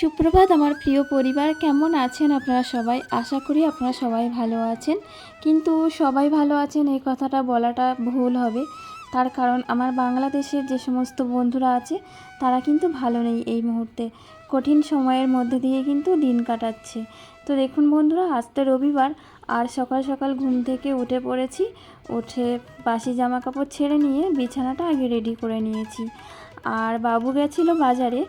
সুপ্রভাত, আমার প্রিয় পরিবার। কেমন আছেন আপনারা সবাই? আশা করি আপনারা সবাই ভালো আছেন। কিন্তু সবাই ভালো আছেন, এই কথাটা বলাটা ভুল হবে। তার কারণ আমার বাংলাদেশের যে সমস্ত বন্ধুরা আছে, তারা কিন্তু ভালো নেই এই মুহূর্তে। কঠিন সময়ের মধ্যে দিয়ে কিন্তু দিন কাটাচ্ছে। তো দেখুন বন্ধুরা আজ তো রবিবার, আর সকাল সকাল ঘুম থেকে উঠে পড়েছি। উঠে বাসি জামা কাপড় ছেড়ে নিয়ে বিছানাটা আগে রেডি করে নিয়েছি। আর বাবু গেছিল বাজারে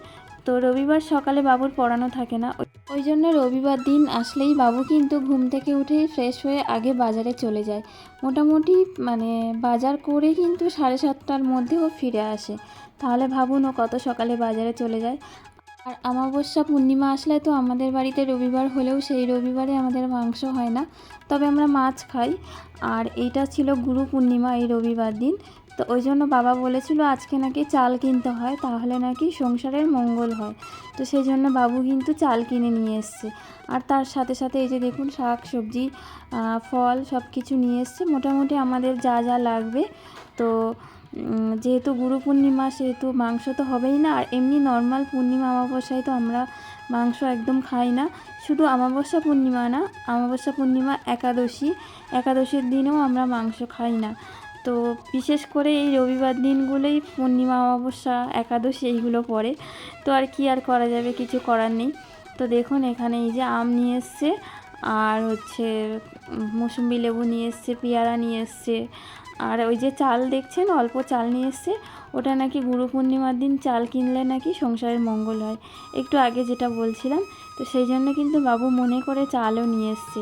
তো রবিবার সকালে বাবুর পড়ানো থাকে না। ওই- জন্য রবিবার দিন আসলেই বাবু কিন্তু ঘুম থেকে উঠেই ফ্রেশ হয়ে আগে বাজারে চলে যায়। মোটামুটি মানে বাজার করে কিন্তু সাড়ে সাতটার মধ্যে ও ফিরে আসে। তাহলে ভাবুন ও কত সকালে বাজারে চলে যায়। আর অমাবস্যা পূর্ণিমা আসলে তো আমাদের বাড়িতে রবিবার হলেও সেই রবিবারে আমাদের মাংস হয় না। তবে আমরা মাছ খাই। আর এইটা ছিল গুরু পূর্ণিমা এই রবিবার দিন। তো ওই জন্য বাবা বলেছিল, আজকে নাকি চাল কিনতে হয়, তাহলে নাকি সংসারের মঙ্গল হয়। তো সেই জন্য বাবু কিন্তু চাল কিনে নিয়ে এসছে। আর তার সাথে সাথে এই যে দেখুন, শাক, সবজি ফল সব কিছু নিয়ে এসছে। মোটামুটি আমাদের যা যা লাগবে। তো যেহেতু গুরু পূর্ণিমা, সেহেতু মাংস তো হবেই না। আর এমনি নর্মাল পূর্ণিমা অমাবস্যায় তো আমরা মাংস একদম খাই না। শুধু অমাবস্যা পূর্ণিমা না, অমাবস্যা পূর্ণিমা একাদশী। একাদশীর দিনেও আমরা মাংস খাই না। তো বিশেষ করে এই রবিবার দিনগুলোই পূর্ণিমা, অমাবস্যা, একাদশী এইগুলো পড়ে। তো আর কি আর করা যাবে, কিছু করার নেই। তো দেখুন, এখানে এই যে আম নিয়ে এসছে, আর হচ্ছে মৌসুম্বি লেবু নিয়ে এসছে, পেয়ারা নিয়ে এসছে, আর ওই যে চাল দেখছেন, অল্প চাল নিয়ে এসছে। ওটা নাকি গুরু পূর্ণিমার দিন চাল কিনলে নাকি সংসারের মঙ্গল হয়। একটু আগে যেটা বলছিলাম, তো সেই জন্য কিন্তু বাবু মনে করে চালও নিয়ে এসছে।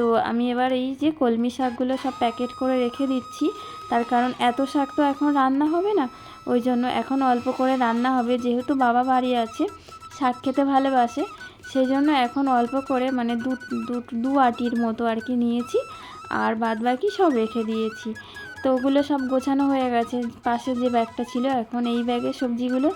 তো আমি এবার এই যে কলমি শাকগুলো সব প্যাকেট করে রেখে দিচ্ছি। তার কারণ এত শাক তো এখন রান্না হবে না। ওই জন্য এখন অল্প করে রান্না হবে। যেহেতু বাবা বাড়ি আছে, শাক খেতে ভালোবাসে সেই জন্য এখন অল্প করে মানে দু, দু- আটির মতো আর কি নিয়েছি। আর বাদ বাকি সব রেখে দিয়েছি। তো ওগুলো সব গোছানো হয়ে গেছে। পাশে যে ব্যাগটা ছিল, এখন এই ব্যাগে সবজিগুলো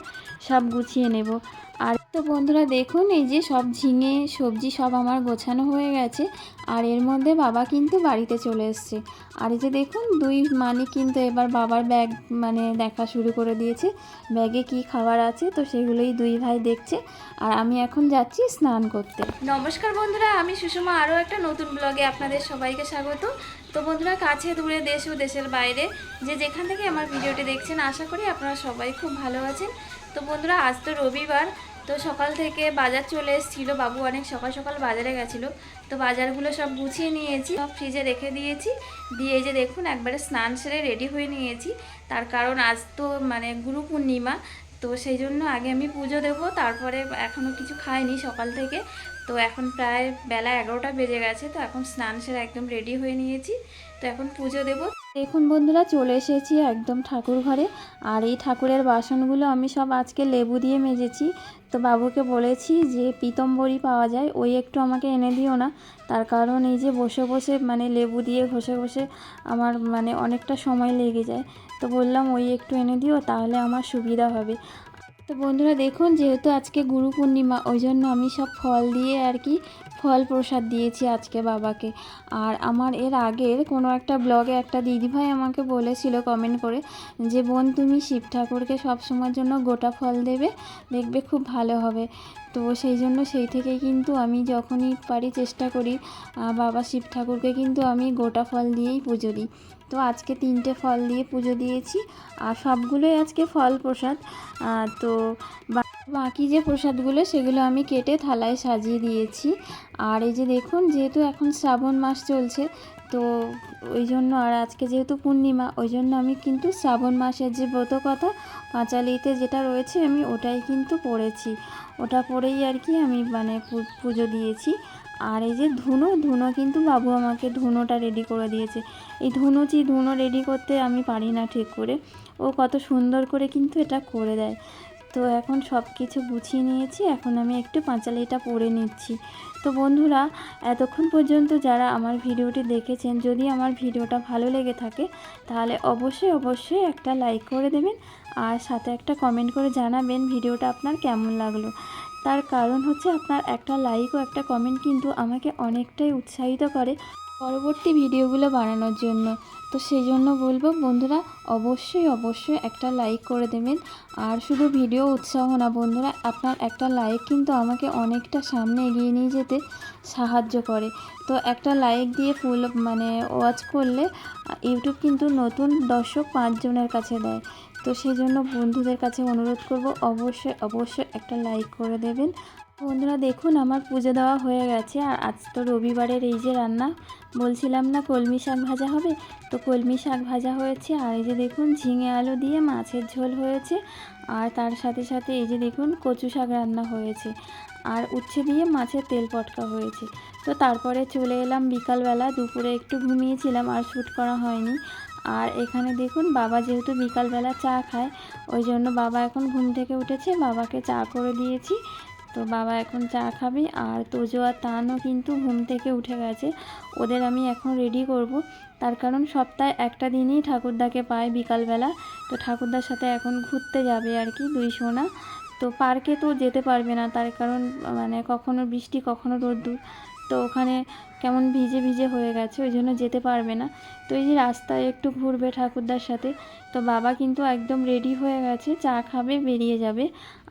সব গুছিয়ে নেব। আর তো বন্ধুরা দেখুন, এই যে সব ঝিঙে, সবজি সব আমার গোছানো হয়ে গেছে। আর এর মধ্যে বাবা কিন্তু বাড়িতে চলে এসছে। আর এই যে দেখুন, দুই মালিক কিন্তু এবার বাবার ব্যাগ মানে দেখা শুরু করে দিয়েছে। ব্যাগে কি খাবার আছে, তো সেগুলোই দুই ভাই দেখছে। আর আমি এখন যাচ্ছি স্নান করতে। নমস্কার বন্ধুরা, আমি সুষমা। আরও একটা নতুন ব্লগে আপনাদের সবাইকে স্বাগত। তো বন্ধুরা, কাছে, দূরে, দেশ ও দেশের বাইরে যে যেখান থেকে আমার ভিডিওটি দেখছেন, আশা করি আপনারা সবাই খুব ভালো আছেন। তো বন্ধুরা, আজ তো রবিবার, তো সকাল থেকে বাজার চলে এসেছিল বাবু অনেক, সকাল সকাল বাজারে গেছিল। তো বাজারগুলো সব গুছিয়ে নিয়েছি, সব ফ্রিজে রেখে দিয়েছি। দিয়ে যে দেখুন, একবারে স্নান সেরে রেডি হয়ে নিয়েছি। তার কারণ আজ তো মানে গুরু পূর্ণিমা, তো সেই জন্য আগে আমি পুজো দেবো, তারপরে এখনও কিছু খাইনি সকাল থেকে। তো এখন প্রায় বেলা এগারোটা বেজে গেছে, তো এখন স্নান সেরে একদম রেডি হয়ে নিয়েছি। তো এখন পুজো দেব। দেখুন বন্ধুরা, চলে এসেছি একদম ঠাকুর ঘরে। আর এই ঠাকুরের বাসনগুলো আমি সব আজকে লেবু দিয়ে মেজেছি। তো বাবুকে বলেছি যে পিতম্বরী পাওয়া যায়, ওই একটু আমাকে এনে দিও না। তার কারণ এই যে বসে বসে মানে লেবু দিয়ে ঘষে ঘষে আমার মানে অনেকটা সময় লেগে যায়। তো বললাম ওই একটু এনে দিও, তাহলে আমার সুবিধা হবে। তো বন্ধুরা দেখুন, যেহেতু আজকে গুরু পূর্ণিমা, ওই জন্য আমি সব ফল দিয়ে আর কি ফল প্রসাদ দিয়েছি আজকে বাবাকে। আর আমার এর আগের কোনো একটা ব্লগে একটা দিদিভাই আমাকে বলেছিল কমেন্ট করে যে, বোন, তুমি শিব ঠাকুরকে সবসময়ের জন্য গোটা ফল দেবে, দেখবে খুব ভালো হবে। তো সেই জন্য সেই থেকে কিন্তু আমি যখনই পারি চেষ্টা করি বাবা শিব ঠাকুরকে কিন্তু আমি গোটা ফল দিয়েই পুজো দিই। তো আজকে তিনটে ফল দিয়ে পুজো দিয়েছি আর সবগুলোই আজকে ফল প্রসাদ। তো বাকি যে প্রসাদগুলো সেগুলো আমি কেটে থালায় সাজিয়ে দিয়েছি। আর এই যে দেখুন, যেহেতু এখন শ্রাবণ মাস চলছে তো ওই জন্য আর আজকে যেহেতু পূর্ণিমা ওই জন্য আমি কিন্তু শ্রাবণ মাসের যে ব্রত কথা, পাঁচালিতে যেটা রয়েছে আমি ওটাই কিন্তু পড়েছি। ওটা পড়েই আর কি আমি মানে পুজো দিয়েছি। আর এই যে ধুনো ধুনো কিন্তু বাবু আমাকে ধুনোটা রেডি করে দিয়েছে। এই ধুনুচি ধুনো রেডি করতে আমি পারি না ঠিক করে। ও কত সুন্দর করে কিন্তু এটা করে দেয়। তো এখন সব কিছু গুছিয়ে নিয়েছি, এখন আমি একটু পাঁচালিটা পরে নিচ্ছি। তো বন্ধুরা, এতক্ষণ পর্যন্ত যারা আমার ভিডিওটি দেখেছেন, যদি আমার ভিডিওটা ভালো লেগে থাকে, তাহলে অবশ্যই অবশ্যই একটা লাইক করে দেবেন আর সাথে একটা কমেন্ট করে জানাবেন ভিডিওটা আপনার কেমন লাগল। তার কারণ হচ্ছে আপনার একটা লাইক ও একটা কমেন্ট কিন্তু আমাকে অনেকটাই উৎসাহিত করে। পরবর্তী ভিডিওগুলো বানানোর জন্য। তো সেই জন্য বলব, বন্ধুরা, অবশ্যই অবশ্যই একটা লাইক করে দেবেন। আর শুধু ভিডিও উৎসাহ না, বন্ধুরা, আপনার একটা লাইক কিন্তু আমাকে অনেকটা সামনে এগিয়ে নিয়ে যেতে সাহায্য করে। তো একটা লাইক দিয়ে ফুল মানে ওয়াচ করলে ইউটিউব কিন্তু নতুন দর্শক পাঁচজনের কাছে দেয়। তো সেই জন্য বন্ধুদের কাছে অনুরোধ করব, অবশ্যই অবশ্যই একটা লাইক করে দেবেন। বন্ধুরা দেখুন, আমার পুজো দেওয়া হয়ে গেছে। আর আজ তো রবিবারের এই যে রান্না, বলছিলাম না কলমি শাক ভাজা হবে? তো কলমি শাক ভাজা হয়েছে, আর এই যে দেখুন, ঝিঙে আলু দিয়ে মাছের ঝোল হয়েছে। আর তার সাথে সাথে এই যে দেখুন, কচু শাক রান্না হয়েছে। আর উচ্ছে দিয়ে মাছের তেল পটকা হয়েছে। তো তারপরে চলে এলাম বিকালবেলা, দুপুরে একটু ঘুমিয়েছিলাম, আর শ্যুট করা হয়নি। আর এখানে দেখুন, বাবা যেহেতু বিকালবেলা চা খায়, ওই জন্য বাবা এখন ঘুম থেকে উঠেছে, বাবাকে চা করে দিয়েছি। তো বাবা এখন চা খাবে আর তোজো আর তানও কিন্তু ঘুম থেকে উঠে গেছে। ওদের আমি এখন রেডি করব। তার কারণ সপ্তাহে একটা দিনই ঠাকুরদাকে পায় বিকালবেলা। তো ঠাকুরদার সাথে এখন ঘুরতে যাবে আর কি দুই সোনা। তো পার্কে তো যেতে পারবে না তার কারণ মানে কখনো বৃষ্টি, কখনো রোদ্দুর। তো ওখানে কেমন ভিজে ভিজে হয়ে গেছে, ওই জন্য যেতে পারবে না। তো এই যে রাস্তায় একটু ঘুরবে ঠাকুরদার সাথে, তো বাবা কিন্তু একদম রেডি হয়ে গেছে, চা খাবে, বেরিয়ে যাবে।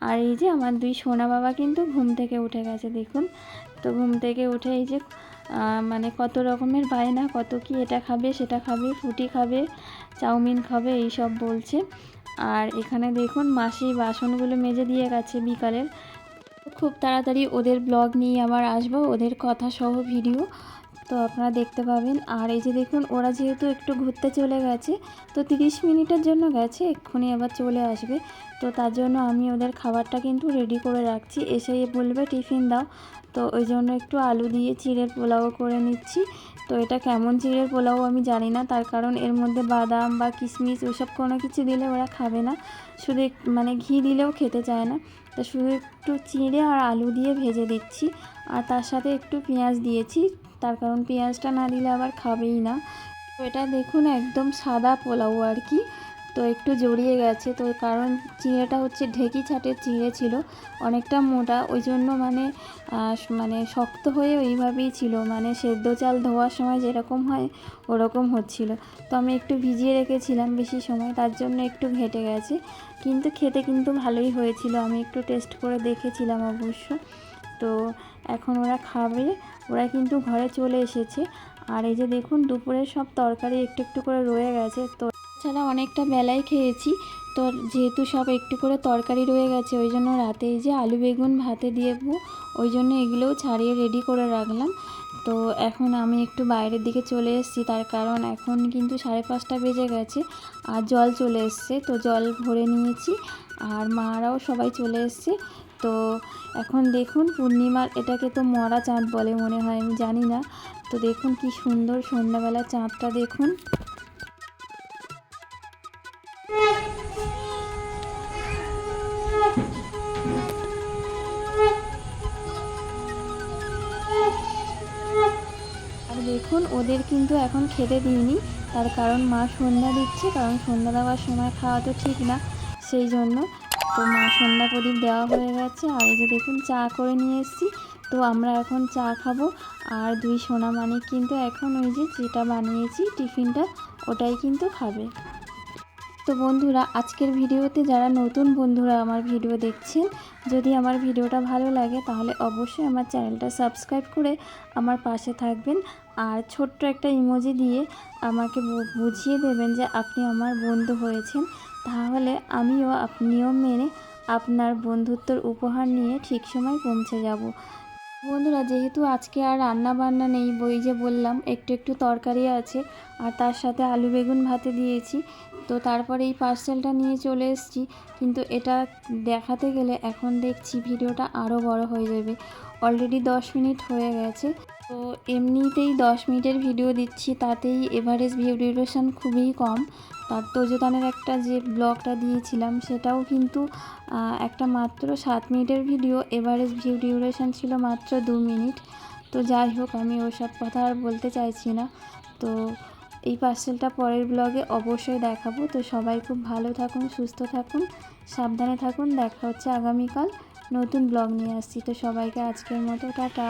আর এই যে আমার দুই সোনা বাবা কিন্তু ঘুম থেকে উঠে গেছে, দেখুন। তো ঘুম থেকে উঠে এই যে মানে কত রকমের বায়না, কত কি এটা খাবে, সেটা খাবে ফুটি খাবে, চাউমিন খাবে এই সব বলছে। আর এখানে দেখুন মাসি বাসনগুলো মেজে দিয়ে গেছে বিকালের। খুব তাড়াতাড়ি ওদের ব্লগ নিয়ে আবার আসব, ওদের কথা সহ ভিডিও তো আপনারা দেখতে পাবেন। আর এই যে দেখুন, ওরা যেহেতু একটু ঘুরতে চলে গেছে, তো তিরিশ মিনিটের জন্য গেছে, এক্ষুনি আবার চলে আসবে। তো তার জন্য আমি ওদের খাবারটা কিন্তু রেডি করে রাখছি। এসে বলবে টিফিন দাও। তো ওই জন্য একটু আলু দিয়ে চিড়ের পোলাও করে নিচ্ছি। তো এটা কেমন চিড়ের পোলাও আমি জানি না, তার কারণ এর মধ্যে বাদাম বা কিশমিশ ওসব কোনো কিছু দিলে ওরা খাবে না। শুধু মানে ঘি দিলেও খেতে চায় না। তো শুধু একটু চিঁড়ে আর আলু দিয়ে ভেজে দিচ্ছি। আর তার সাথে একটু পেঁয়াজ দিয়েছি, তার কারণ পেঁয়াজটা না দিলে আবার খাবেই না। তো এটা দেখুন একদম সাদা পোলাও আর কি। তো একটু জড়িয়ে গেছে। তো কারণ চিঁড়েটা হচ্ছে ঢেকি ছাটের চিঁড়ে ছিল, অনেকটা মোটা। ওই জন্য মানে মানে শক্ত হয়ে ওইভাবেই ছিল। মানে সেদ্ধ চাল ধোয়ার সময় যেরকম হয়, ওরকম হচ্ছিল। তো আমি একটু ভিজিয়ে রেখেছিলাম বেশি সময়, তার জন্য একটু ঘেটে গেছে। কিন্তু খেতে কিন্তু ভালোই হয়েছিল। আমি একটু টেস্ট করে দেখেছিলাম অবশ্য। তো এখন ওরা খাবে, ওরা কিন্তু ঘরে চলে এসেছে। আর এই যে দেখুন দুপুরে সব তরকারি একটু একটু করে রয়ে গেছে। তো ছাড়া অনেকটা বেলায় খেয়েছি। তো যেহেতু সব একটু করে তরকারি রয়ে গেছে, ওই জন্য রাতে এই যে আলু বেগুন ভাতে দিয়ে ওই জন্য এগুলোও ছাড়িয়ে রেডি করে রাখলাম। তো এখন আমি একটু বাইরের দিকে চলে এসেছি, তার কারণ এখন কিন্তু সাড়ে পাঁচটা বেজে গেছে আর জল চলে এসছে, তো জল ভরে নিয়েছি আর মারাও সবাই চলে এসছে। তো এখন দেখুন পূর্ণিমার, এটাকে তো মরা চাঁদ বলে মনে হয়, আমি জানি না। তো দেখুন কি সুন্দর সন্ধ্যাবেলা চাঁদটা দেখুন। দেখুন, ওদের কিন্তু এখন খেতে দিইনি। তার কারণ মা সন্ধ্যা দিচ্ছে, কারণ সন্ধ্যা দেওয়ার সময় খাওয়া তো ঠিক না। সেই জন্য তো মা সন্ধ্যা প্রদীপ দেওয়া হয়ে গেছে। আর এই যে দেখুন, চা করে নিয়ে এসেছি। তো আমরা এখন চা খাব। আর দুই সোনা মানিক কিন্তু এখন ওই যে যেটা বানিয়েছি টিফিনটা, ওটাই কিন্তু খাবে। তো বন্ধুরা, আজকের ভিডিওতে যারা নতুন বন্ধুরা আমার ভিডিও দেখছেন, যদি আমার ভিডিওটা ভালো লাগে, তাহলে অবশ্যই আমার চ্যানেলটা সাবস্ক্রাইব করে আমার পাশে থাকবেন। আর ছোট্ট একটা ইমোজি দিয়ে আমাকে বুঝিয়ে দেবেন যে আপনি আমার বন্ধু হয়েছেন। তাহলে আমিও নিয়ম মেনে আপনার বন্ধুত্বর উপহার নিয়ে ঠিক সময় পৌঁছে যাব। বন্ধুরা, যেহেতু আজকে আর রান্না বান্না নেই বই যে বললাম, একটু একটু তরকারি আছে, আর তার সাথে আলু বেগুন ভাতে দিয়েছি। তো তারপরে এই পার্সেলটা নিয়ে চলে এসেছি। কিন্তু এটা দেখাতে গেলে এখন দেখছি ভিডিওটা আরও বড় হয়ে যাবে। অলরেডি দশ মিনিট হয়ে গেছে। তো এমনিতেই দশ মিনিটের ভিডিও দিচ্ছি, তাতেই এভারেজ ভিউ ডিউরেশন খুবই কম। তার তোজদানের একটা যে ব্লগটা দিয়েছিলাম, সেটাও কিন্তু একটা মাত্র সাত মিনিটের ভিডিও। এভারেজ ভিউ ডিউরেশন ছিল মাত্র দু মিনিট। তো যাই হোক, আমি ওসব কথা আর বলতে চাইছি না। তো এই পার্সেলটা পরের ব্লগে অবশ্যই দেখাবো। তো সবাই খুব ভালো থাকুন, সুস্থ থাকুন, সাবধানে থাকুন। দেখা হচ্ছে আগামীকাল নতুন ব্লগ নিয়ে আসছি। তো সবাইকে আজকের মতো, টাটা।